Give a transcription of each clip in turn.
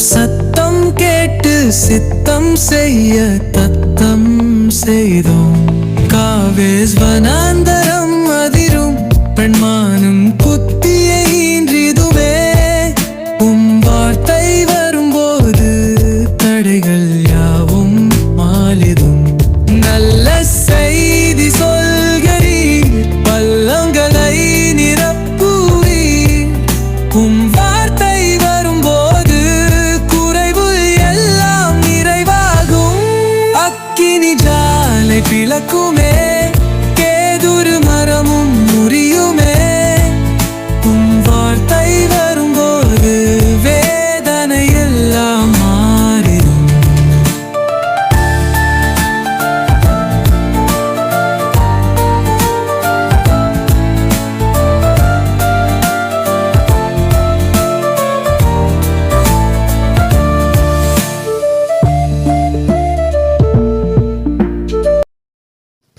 சத்தம் கேட்டு சித்தம் செய்ய தத்தம் செய்தோம். காவேஸ் வனாந்தரம்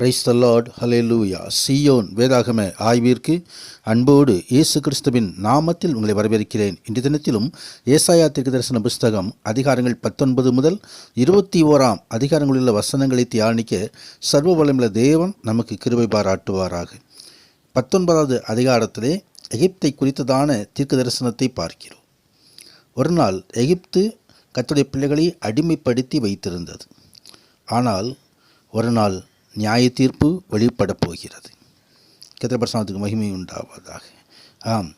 பிரைஸ் த லார்ட் லூயா சியோன் வேதாகம ஆய்விற்கு அன்போடு இயேசு கிறிஸ்துவின் நாமத்தில் உங்களை வரவேற்கிறேன். இன்று தினத்திலும் ஏசாயா தீர்க்கதரிசன புஸ்தகம் அதிகாரங்கள் பத்தொன்பது முதல் இருபத்தி ஓராம் அதிகாரங்களிலுள்ள வசனங்களை தியானிக்க சர்வ வளமுள்ள தேவன் நமக்கு கிருபை பாராட்டுவாராக. பத்தொன்பதாவது அதிகாரத்திலே எகிப்தை குறித்ததான தீர்க்க தரிசனத்தை பார்க்கிறோம். ஒரு நாள் எகிப்து கத்துடைய பிள்ளைகளை அடிமைப்படுத்தி வைத்திருந்தது. ஆனால் ஒரு நாள் நியாய தீர்ப்பு வெளிப்படப் போகிறது. கத்திரபிரசனத்துக்கு மகிமை உண்டாவதாக. ஆம்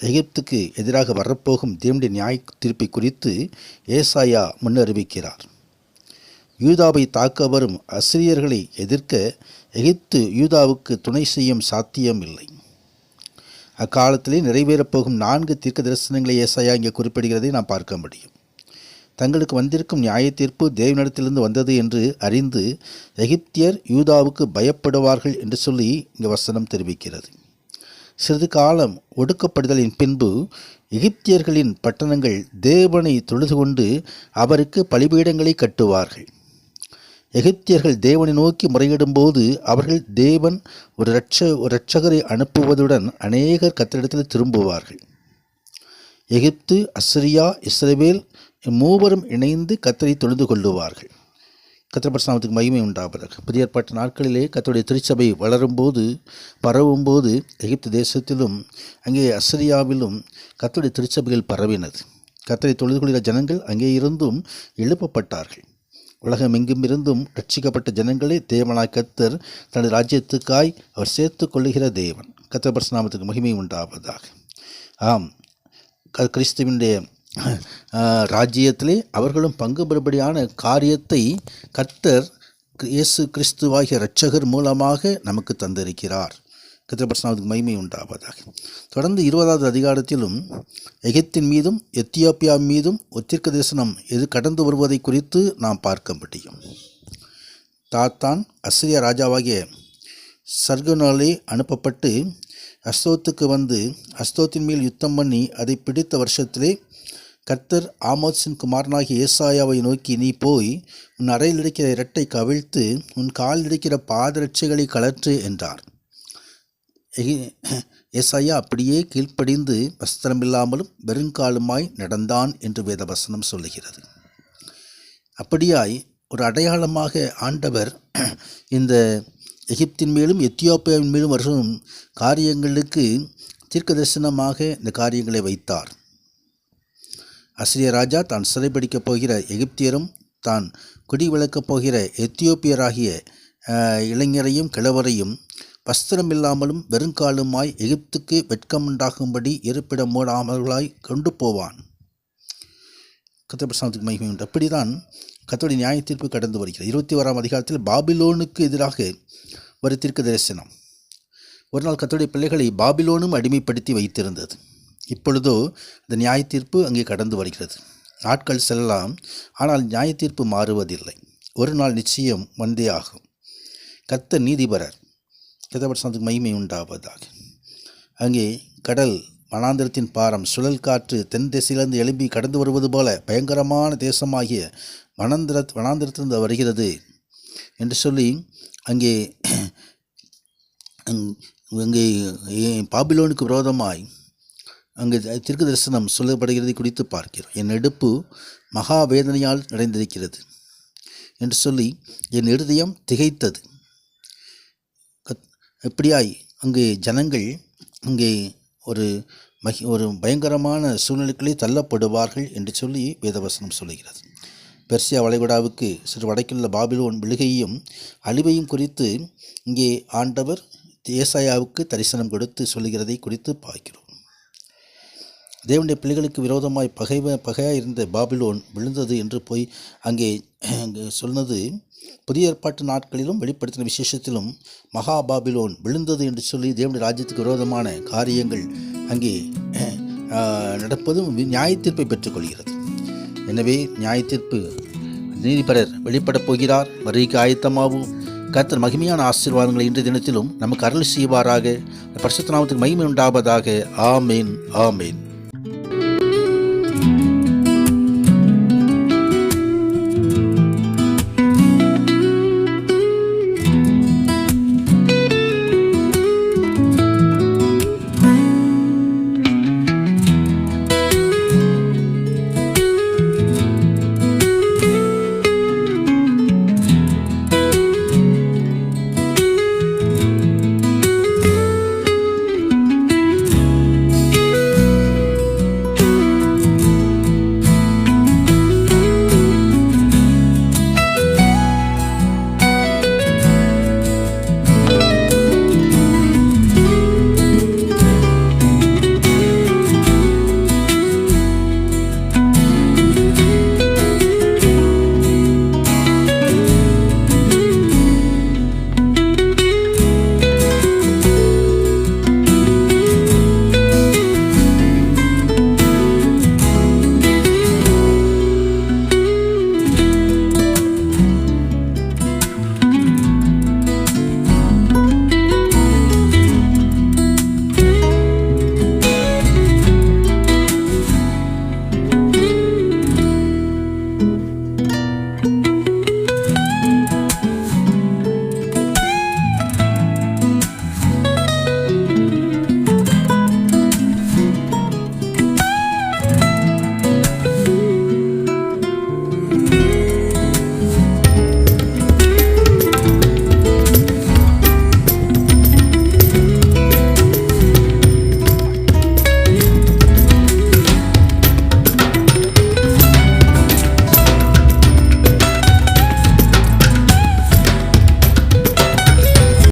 எகிப்துக்கு எதிராக வரப்போகும் தேவனுடைய நியாய தீர்ப்பை குறித்து ஏசாயா முன்னறிவிக்கிறார். யூதாவை தாக்க வரும் அசிரியர்களை எதிர்க்க எகிப்து யூதாவுக்கு துணை செய்யும் சாத்தியம் இல்லை அக்காலத்திலே நிறைவேறப்போகும் நான்கு தீர்க்க தரிசனங்களை ஏசாயா இங்கே குறிப்பிடுகிறதை நாம் பார்க்க முடியும். தங்களுக்கு வந்திருக்கும் நியாய தீர்ப்பு தேவனிடத்திலிருந்து வந்தது என்று அறிந்து எகிப்தியர் யூதாவுக்கு பயப்படுவார்கள் என்று சொல்லி இங்கே வசனம் தெரிவிக்கிறது. சிறிது காலம் ஒடுக்கப்படுதலின் பின்பு எகிப்தியர்களின் பட்டணங்கள் தேவனை தொழுது கொண்டு அவருக்கு பலிபீடங்களை கட்டுவார்கள். எகிப்தியர்கள் தேவனை நோக்கி முறையிடும்போது அவர்கள் தேவன் ஒரு இரட்ச ஒரு இரட்சகரை அனுப்புவதுடன் அநேகர் கத்திரிடத்தில் திரும்புவார்கள். எகிப்து அஸ்ரியா இஸ்ரேவேல் மூவரும் இணைந்து கத்தரை தொழுது கொள்ளுவார்கள். கத்திரபட்சநாமத்துக்கு மகிமை உண்டாவதாக. புதிய ஏற்பாட்டு நாட்களிலே கத்தருடைய திருச்சபை வளரும்போது பரவும்போது எகிப்து தேசத்திலும் அங்கே அஸ்ரியாவிலும் கத்தருடைய திருச்சபைகள் பரவினது. கத்தரை தொழுது கொள்கிற ஜனங்கள் அங்கே இருந்தும் எழுப்பப்பட்டார்கள். உலகம் எங்கும் இருந்தும் ரட்சிக்கப்பட்ட ஜனங்களே தேவனாய் கத்தர் தனது ராஜ்யத்துக்காய் அவர் சேர்த்து கொள்ளுகிற தேவன். கத்திரபட்சநாமத்துக்கு மகிமை உண்டாவதாக. ஆம். க- ராஜ்யத்திலே அவர்களும் பங்கு பெறும்படியான காரியத்தை கர்த்தர் இயேசு கிறிஸ்துவாகிய இரட்சகர் மூலமாக நமக்கு தந்திருக்கிறார். கத்திரபட்சனாவுக்கு மகிமை உண்டாவதாக. தொடர்ந்து இருபதாவது அதிகாரத்திலும் எகிப்தின் மீதும் எத்தியோப்பியா மீதும் ஒத்திர்க்க தரிசனம் எது கடந்து வருவதை குறித்து நாம் பார்க்க முடியும். தாத்தான் அசிரிய ராஜாவாகிய சர்கனாலே அனுப்பப்பட்டு அஸ்தோத்துக்கு வந்து அஸ்தோத்தின் மேல் யுத்தம் பண்ணி அதை பிடித்த வருஷத்திலே கர்த்தர் ஆமோத்ஸின் குமாரனாகிய ஏசாயாவை நோக்கி நீ போய் உன் அறையில் இருக்கிற இரட்டை கவிழ்த்து உன் காலில் இருக்கிற பாதரட்சைகளை கலற்று என்றார். எகி- ஏசாயா அப்படியே கீழ்ப்படிந்து வஸ்திரமில்லாமலும் வெறுங்காலுமாய் நடந்தான் என்று வேதவசனம் சொல்லுகிறது. அப்படியாய் ஒரு அடையாளமாக ஆண்டவர் இந்த எகிப்தின் மேலும் எத்தியோப்பியாவின் மேலும் வரும் காரியங்களுக்கு தீர்க்க தரிசனமாக இந்த காரியங்களை வைத்தார். அசிரிய ராஜா தான் சிறைபிடிக்கப் போகிற எகிப்தியரும் தான் குடிவிளக்கப் போகிற எத்தியோப்பியராகிய இளைஞரையும் கிழவரையும் வஸ்திரம் இல்லாமலும் வெறுங்காலுமாய் எகிப்துக்கு வெட்கமுண்டாகும்படி இருப்பிடம் மூடாமல்களாய் கொண்டு போவான். கத்திரபிரசானத்துக்கு மகிமை உண்டு. அப்படிதான் கத்தோடைய நியாய தீர்ப்பு கடந்து வருகிறது. இருபத்தி ஓராம் அதிகாரத்தில் பாபிலோனுக்கு எதிராக ஒரு தீர்க்க தரிசனம். ஒரு நாள் கத்தோடைய பிள்ளைகளை பாபிலோனும் அடிமைப்படுத்தி வைத்திருந்தது. இப்பொழுதோ அந்த நியாய தீர்ப்பு அங்கே கடந்து வருகிறது. நாட்கள் செல்லலாம் ஆனால் நியாய தீர்ப்பு மாறுவதில்லை. ஒரு நாள் நிச்சயம் வந்தே ஆகும். கத்த நீதிபரர். கதபட்சத்துக்கு மகிமை உண்டாவதாக. அங்கே கடல் வனாந்திரத்தின் பாரம் சுழல் காற்று தென் திசையிலிருந்து எழும்பி கடந்து வருவது போல பயங்கரமான தேசமாகிய வனாந்திர வனாந்திரத்திலிருந்து வருகிறது என்று சொல்லி அங்கே அங்- அங்கே பாபிலோனுக்கு விரோதமாய் அங்கு திருக்கு தரிசனம் சொல்லப்படுகிறதை குறித்து பார்க்கிறோம். என் எடுப்பு மகா வேதனையால் நிறைந்திருக்கிறது என்று சொல்லி என் இருதயம் திகைத்தது. கத் எப்படியாய் அங்கே ஜனங்கள் அங்கே ஒரு மகி ஒரு பயங்கரமான சூழ்நிலைகளே தள்ளப்படுவார்கள் என்று சொல்லி வேதவசனம் சொல்லுகிறது. பெர்சியா வளைகுடாவுக்கு சிறு வடக்கிலுள்ள பாபிலோன் விழுகையும் அழிவையும் குறித்து இங்கே ஆண்டவர் ஏசாயாவுக்கு தரிசனம் கொடுத்து சொல்லுகிறதை குறித்து பார்க்கிறோம். தேவனுடைய பிள்ளைகளுக்கு விரோதமாய் பகைவ பகையாக இருந்த பாபிலோன் விழுந்தது என்று போய் அங்கே சொன்னது புதிய ஏற்பாட்டு நாட்களிலும் வெளிப்படுத்தின விசேஷத்திலும் மகா பாபிலோன் விழுந்தது என்று சொல்லி தேவனுடைய ராஜ்யத்துக்கு விரோதமான காரியங்கள் அங்கே நடப்பதும் நியாயத்தீர்ப்பை பெற்றுக்கொள்கிறது. எனவே நியாயத்தீர்ப்பு நீதிபரர் வெளிப்படப் போகிறார். வருகைக்கு ஆயத்தமாகவும் கர்த்தர் மகிமையான ஆசீர்வாதங்களை இன்றைய தினத்திலும் நமக்கு அருள் செய்வாராக. பரிசுத்த நாமத்துக்கு மகிமை உண்டாவதாக. ஆமேன் ஆமேன்.